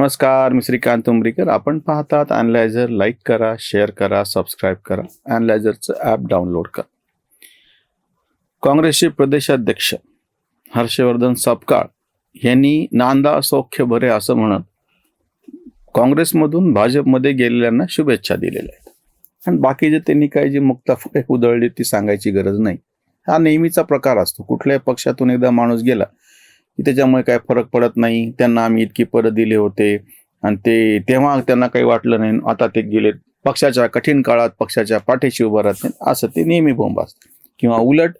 नमस्कार मी श्रीकांत उमरीकर. आपण पाहतात अनलायझर लाईक करा शेअर करा सबस्क्राईब करा. अनलायझरचं ॲप डाउनलोड करा. काँग्रेसचे प्रदेशाध्यक्ष हर्षवर्धन सपकाळ यांनी नांदा सौख्य भरे असं म्हणत काँग्रेसमधून भाजपमध्ये गेलेल्यांना शुभेच्छा दिलेल्या आहेत. आणि बाकी जे त्यांनी काही जी मुक्ताफळे उधळली ती सांगायची गरज नाही. हा नेहमीचा प्रकार असतो. कुठल्याही पक्षातून एकदा माणूस गेला की त्याच्यामुळे काय फरक पडत नाही. त्यांना आम्ही इतकी पदं दिले होते. आणि ते तेव्हा त्यांना काही वाटलं नाही. आता ते गेले पक्षाच्या कठीण काळात पक्षाच्या पाठीशी उभं राहत नाही असं ते नेहमी बोंब असतं. किंवा उलट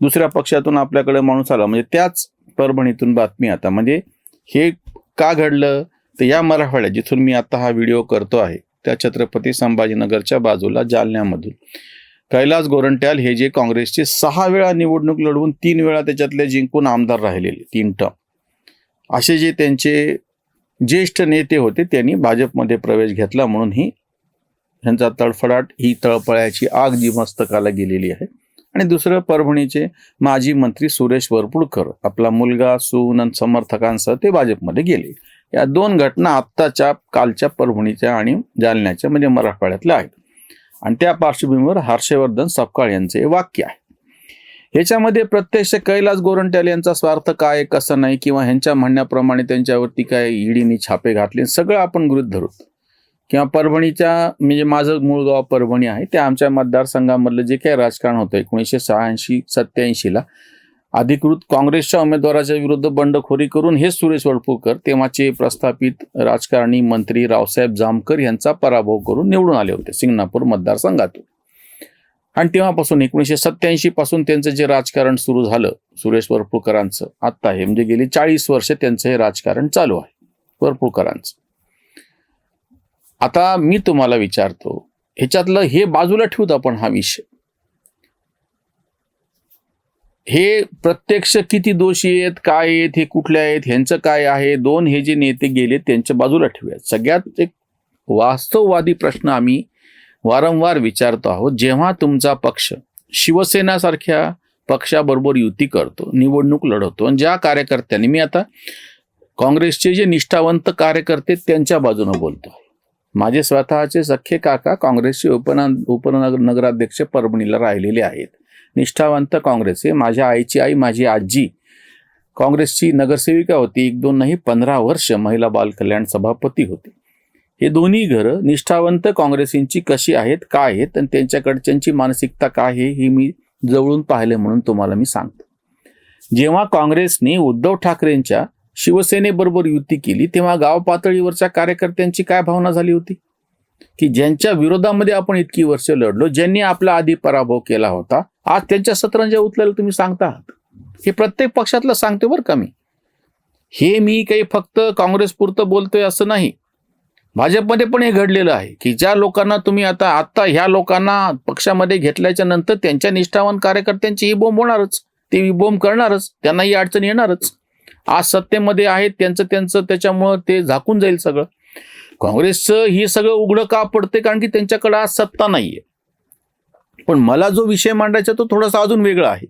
दुसऱ्या पक्षातून आपल्याकडे माणूस आला. म्हणजे त्याच परभणीतून बातमी आता. म्हणजे हे का घडलं? तर या मराठवाड्यात जिथून मी आता हा व्हिडिओ करतो आहे त्या छत्रपती संभाजीनगरच्या बाजूला जालन्यामधून. कैलास गोरंट्याल हे जे काँग्रेसचे सहा वेळा निवडणूक लढवून तीन वेळा त्याच्यातले जिंकून आमदार राहिलेले तीन टर्म. असे जे त्यांचे ज्येष्ठ नेते होते त्यांनी भाजपमध्ये प्रवेश घेतला म्हणून ही ह्यांचा तडफडाट ही तळपळ्याची आग जी मस्तकाला गेलेली आहे. आणि दुसरं परभणीचे माजी मंत्री सुरेश वरपुडकर आपला मुलगा सून आणि समर्थकांसह ते भाजपमध्ये गेले. या दोन घटना आत्ताच्या कालच्या परभणीच्या आणि जालन्याच्या म्हणजे मराठवाड्यातल्या आहेत. आणि त्या पार्श्वभूमीवर हर्षवर्धन सपकाळ यांचे हे वाक्य आहे. ह्याच्यामध्ये प्रत्यक्ष कैलास गोरंट्याल यांचा स्वार्थ काय कसं नाही किंवा ह्यांच्या म्हणण्याप्रमाणे त्यांच्यावरती काय ईडीने छापे घातले सगळं आपण गृहित धरू. किंवा परभणीच्या म्हणजे माझं मूळ गाव परभणी आहे त्या आमच्या मतदारसंघामधलं जे काही राजकारण होतं एकोणीसशे शहाऐंशी सत्याऐंशीला अधिकृत काँग्रेसच्या उमेदवाराच्या विरुद्ध बंडखोरी करून हे सुरेश वडपूकर तेव्हाचे प्रस्थापित राजकारणी मंत्री रावसाहेब जामकर यांचा पराभव करून निवडून आले होते सिंगणापूर मतदारसंघातून. आणि तेव्हापासून एकोणीसशे सत्याऐंशी पासून त्यांचं जे राजकारण सुरू झालं सुरेश वरपुळकरांचं आत्ता हे म्हणजे गेली चाळीस वर्ष त्यांचं हे राजकारण चालू आहे वरपुळकरांचं आता मी तुम्हाला विचारतो ह्याच्यातलं हे बाजूला ठेवूत आपण हा विषय. हे प्रत्यक्ष किती दोषी आहेत काय आहेत हे कुठले आहेत ह्यांचं काय आहे दोन हे जे नेते गेले त्यांच्या बाजूला ठेवूयात. सगळ्यात एक वास्तववादी प्रश्न आम्ही वारंवार विचारतो आहोत. जेव्हा तुमचा पक्ष शिवसेनासारख्या पक्षाबरोबर युती करतो निवडणूक लढवतो आणि ज्या कार्यकर्त्यांनी मी आता काँग्रेसचे जे निष्ठावंत कार्यकर्ते त्यांच्या बाजूनं बोलतो. माझे स्वतःचे सख्खे काका काँग्रेसचे उपना नगराध्यक्ष परभणीला राहिलेले आहेत. निष्ठावंत काँग्रेस. हे माझ्या आईची आई माझी आजी. काँग्रेसची नगरसेविका होती. एक दोन नाही पंधरा वर्ष महिला बालकल्याण सभापती होती. हे दोन्ही घरं निष्ठावंत काँग्रेसींची कशी आहेत काय आहेत आणि त्यांच्याकडच्यांची मानसिकता काय आहे ही मी जवळून पाहिले म्हणून तुम्हाला मी सांगतो. जेव्हा काँग्रेसने उद्धव ठाकरेंच्या शिवसेनेबरोबर युती केली तेव्हा गाव पातळीवरच्या कार्यकर्त्यांची काय भावना झाली होती? की ज्यांच्या विरोधामध्ये आपण इतकी वर्ष लढलो ज्यांनी आपला आधी पराभव केला होता आज त्यांच्या सतरंजा उतल्याला तुम्ही सांगता आहात हे प्रत्येक पक्षातलं सांगते बरं का मी. हे मी काही फक्त काँग्रेस पुरतं बोलतोय असं नाही. भाजपमध्ये पण हे घडलेलं आहे की ज्या लोकांना तुम्ही आता आत्ता ह्या लोकांना पक्षामध्ये घेतल्याच्या नंतर त्यांच्या निष्ठावान कार्यकर्त्यांची ही बोंब होणारच. ते ही बोंब करणारच. त्यांना ही अडचण येणारच. आज सत्तेमध्ये आहेत त्यांचं त्यांचं त्याच्यामुळं ते झाकून जाईल सगळं. काँग्रेसचं ही सगळं उघडं का पडते कारण की त्यांच्याकडे आज सत्ता नाहीये. पण मला जो विषय मांडायचा तो थोडासा अजून वेगळा आहे.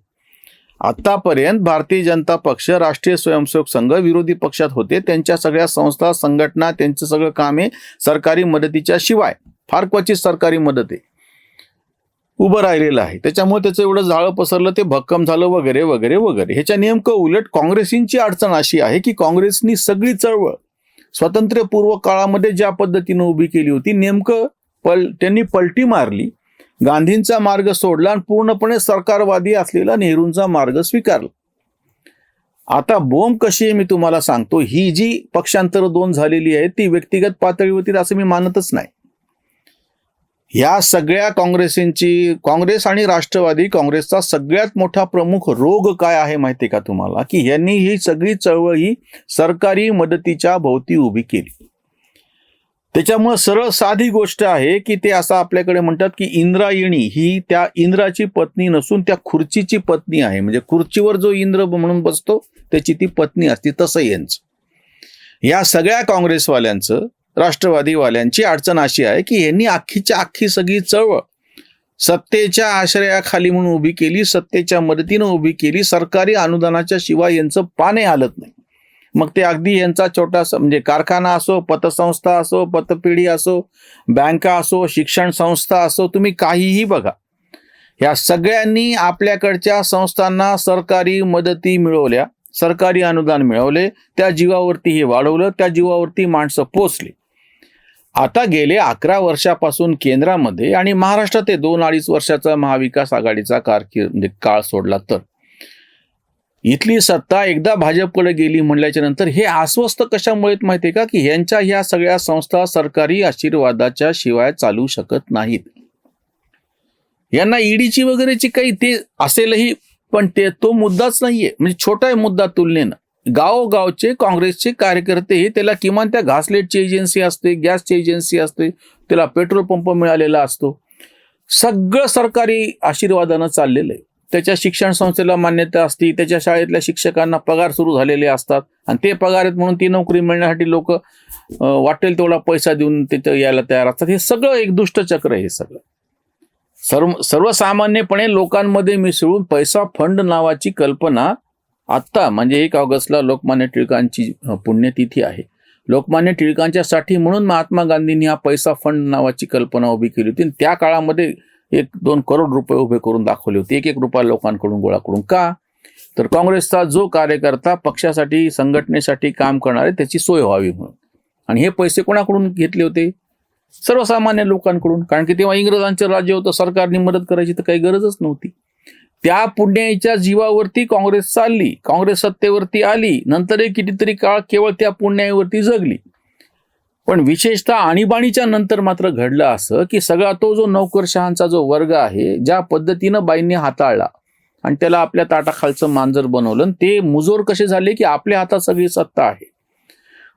आतापर्यंत भारतीय जनता पक्ष राष्ट्रीय स्वयंसेवक संघ विरोधी पक्षात होते. त्यांच्या सगळ्या संस्था संघटना त्यांचं सगळं कामे सरकारी मदतीच्या शिवाय फार क्वचित सरकारी मदत आहे. उभं राहिलेलं आहे. त्याच्यामुळे त्याचं एवढं जाळं पसरलं ते भक्कम झालं वगैरे वगैरे वगैरे. ह्याच्या नेमकं उलट काँग्रेसींची अडचण अशी आहे की काँग्रेसनी सगळी चळवळ स्वातंत्र्यपूर्व काळामध्ये ज्या पद्धतीनं उभी केली होती नेमकं पल त्यांनी पलटी मारली. गांधींचा मार्ग सोडला आणि पूर्णपणे सरकारवादी असलेला नेहरूंचा मार्ग स्वीकारला. आता बोंब कशी आहे मी तुम्हाला सांगतो. ही जी पक्षांतर दोन झालेली आहे ती व्यक्तिगत पातळीवरती असं मी मानतच नाही. या सगळ्या काँग्रेसींची काँग्रेस आणि राष्ट्रवादी काँग्रेसचा सगळ्यात मोठा प्रमुख रोग काय आहे माहिती का तुम्हाला? की यांनी ही सगळी चळवळ ही सरकारी मदतीच्या भोवती उभी केली. त्याच्यामुळे सरळ साधी गोष्ट आहे की ते असं आपल्याकडे म्हणतात की इंद्रायणी ही त्या इंद्राची पत्नी नसून त्या खुर्चीची पत्नी आहे. म्हणजे खुर्चीवर जो इंद्र म्हणून बसतो त्याची ती पत्नी असते. तसं यांचं. या सगळ्या काँग्रेसवाल्यांचं राष्ट्रवादीवाल्यांची अडचण अशी आहे की यांनी अख्खीच्या अख्खी सगळी चळवळ सत्तेच्या आश्रयाखाली म्हणून उभी केली सत्तेच्या मदतीनं उभी केली सरकारी अनुदानाच्या शिवाय यांचं पाने हालत नाही. मग ते अगदी यांचा छोटासा म्हणजे कारखाना असो पतसंस्था असो पतपिढी असो बँका असो शिक्षण संस्था असो तुम्ही काहीही बघा. या सगळ्यांनी आपल्याकडच्या संस्थांना सरकारी मदती मिळवल्या सरकारी अनुदान मिळवले त्या जीवावरती हे वाढवलं त्या जीवावरती माणसं पोचली. आता गेले अकरा वर्षापासून केंद्रामध्ये आणि महाराष्ट्रात ते दोन अडीच वर्षाचा महाविकास आघाडीचा कारकीर्द म्हणजे काळ सोडला तर. इथली सत्ता एकदा भाजपकडे गेली म्हणल्याच्या नंतर हे अस्वस्थ कशामुळे माहितीये का? की यांच्या ह्या सगळ्या संस्था सरकारी आशीर्वादाच्या शिवाय चालू शकत नाहीत. यांना ईडीची वगैरेची काही ते असेलही पण ते तो मुद्दाच नाहीये. म्हणजे छोटा मुद्दा तुलनेनं. गावोगावचे काँग्रेसचे कार्यकर्ते हे त्याला किमान त्या घासलेटची एजन्सी असते गॅसची एजन्सी असते त्याला पेट्रोल पंप मिळालेला असतो. सगळं सरकारी आशीर्वादानं चाललेलं आहे. त्याच्या शिक्षण संस्थेला मान्यता असते त्याच्या शाळेतल्या शिक्षकांना पगार सुरू झालेले असतात. आणि ते पगार आहेत म्हणून ती नोकरी मिळण्यासाठी लोक वाटेल तेवढा पैसा देऊन तिथं यायला तयार असतात. हे सगळं एक दुष्टचक्र आहे हे सगळं. सर्व सर्वसामान्यपणे लोकांमध्ये मिसळून पैसा फंड नावाची कल्पना आत्ता म्हणजे एक ऑगस्टला लोकमान्य टिळकांची पुण्यतिथी आहे. लोकमान्य टिळकांच्यासाठी म्हणून महात्मा गांधींनी हा पैसा फंड नावाची कल्पना उभी केली होती. त्या काळामध्ये एक दोन करोड रुपये उभे करून दाखवले होते. एक एक रुपया लोकांकडून गोळा करून का? तर काँग्रेसचा जो कार्यकर्ता पक्षासाठी संघटनेसाठी काम करणारे त्याची सोय व्हावी म्हणून. आणि हे पैसे कोणाकडून घेतले होते? सर्वसामान्य लोकांकडून. कारण की तेव्हा इंग्रजांचं राज्य होतं सरकारने मदत करायची तर काही गरजच नव्हती. त्या पुण्याच्या जीवावरती काँग्रेस चालली. काँग्रेस सत्तेवरती आली. नंतरही कितीतरी काळ केवळ त्या पुण्यावरती जगली. पण विशेषतः आणीबाणीच्या नंतर मात्र घडलं असं की सगळा तो जो नोकरशहांचा जो वर्ग आहे ज्या पद्धतीनं बाईंनी हाताळला आणि त्याला आपल्या ताटाखालचं मांजर बनवलं आणि ते मुजोर कसे झाले की आपल्या हातात सगळी सत्ता आहे.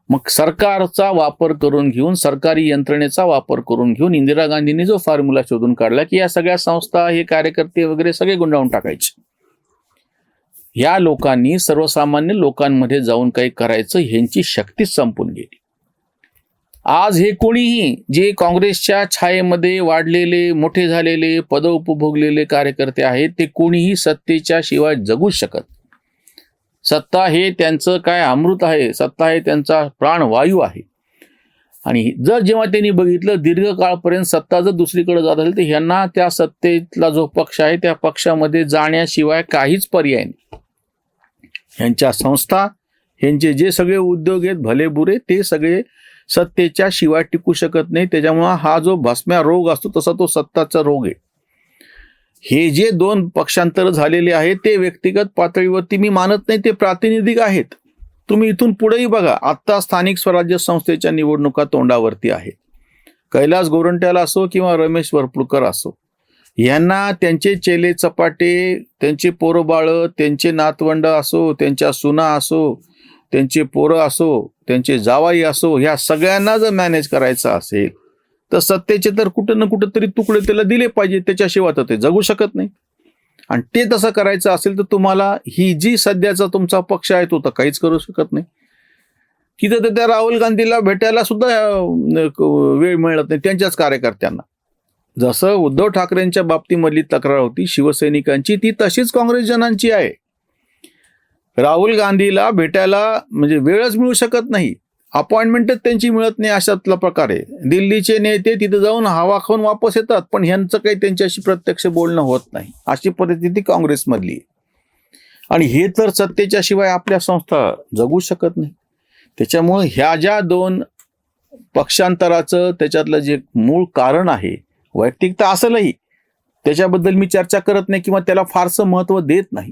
मग सरकारचा वापर करून घेऊन सरकारी यंत्रणेचा वापर करून घेऊन इंदिरा गांधींनी जो फॉर्म्युला शोधून काढला की या सगळ्या संस्था हे कार्यकर्ते वगैरे सगळे गुंडाळून टाकायचे. या लोकांनी सर्वसामान्य लोकांमध्ये जाऊन काही करायचं ह्यांची शक्तीच संपून गेली. आज हे कोणीही जे काँग्रेसच्या छायेमध्ये वाढलेले मोठे झालेले पद उपभोगलेले कार्यकर्ते आहेत ते कोणीही सत्तेच्या शिवाय जगूच शकत. सत्ता हे त्यांचं काय अमृत आहे? सत्ता हे त्यांचा प्राणवायू आहे. आणि जर जेव्हा त्यांनी बघितलं दीर्घकाळपर्यंत सत्ता जर दुसरीकडे जात असेल तर ह्यांना त्या सत्तेतला जो पक्ष आहे त्या पक्षामध्ये जाण्याशिवाय काहीच पर्याय नाही. ह्यांच्या संस्था ह्यांचे जे सगळे उद्योग आहेत भले बुरे ते सगळे सत्तेच्या शिवाय टिकू शकत नाही. त्याच्यामुळं हा जो भस्म्या रोग असतो तसा तो सत्ताचा रोग आहे. हे जे दोन पक्षांतर झालेले आहेत ते व्यक्तिगत पातळीवरती मी मानत नाही ते प्रातिनिधिक आहेत. तुम्ही इथून पुढेही बघा आत्ता स्थानिक स्वराज्य संस्थेच्या निवडणुका तोंडावरती आहेत. कैलास गोरंट्याला असो किंवा रमेश वरपुडकर असो यांना त्यांचे चेले चपाटे त्यांचे पोरं बाळं त्यांचे नातवंड असो त्यांच्या सुना असो त्यांचे पोरं असो त्यांचे जावाई असो ह्या सगळ्यांना जर मॅनेज करायचं असेल तर सत्तेचे तर कुठं ना कुठं तरी तुकडे त्याला दिले पाहिजे त्याच्याशिवाय तर ते जगू शकत नाही. आणि ते तसं करायचं असेल तर तुम्हाला ही जी सध्याचा तुमचा पक्ष आहे तो तर काहीच करू शकत नाही. तिथं तर त्या राहुल गांधीला भेटायला सुद्धा वेळ मिळत नाही त्यांच्याच कार्यकर्त्यांना. जसं उद्धव ठाकरेंच्या बाबतीमधली तक्रार होती शिवसैनिकांची ती तशीच काँग्रेस जनांची आहे. राहुल गांधीला भेटायला म्हणजे वेळच मिळू शकत नाही. अपॉइंटमेंटच त्यांची मिळत नाही अशातला प्रकार आहे. दिल्लीचे नेते तिथे जाऊन हवा खाऊन वापस येतात पण ह्यांचं काही त्यांच्याशी प्रत्यक्ष बोलणं होत नाही. अशी परिस्थिती काँग्रेसमधली आहे. आणि हे तर सत्तेच्या शिवाय आपल्या संस्था जगू शकत नाही. त्याच्यामुळं ह्या ज्या दोन पक्षांतराचं त्याच्यातलं जे मूळ कारण आहे वैयक्तिक तर असेलही त्याच्याबद्दल मी चर्चा करत नाही किंवा त्याला फारसं महत्त्व देत नाही.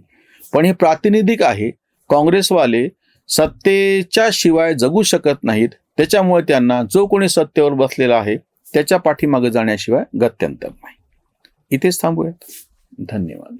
पण हे प्रातिनिधिक आहे. काँग्रेसवाले सत्तेच्या शिवाय जगू शकत नाहीत. त्याच्यामुळे त्यांना जो कोणी सत्तेवर बसलेला आहे त्याच्या पाठीमागे जाण्याशिवाय गत्यंतर नाही. इथेच थांबूयात. धन्यवाद.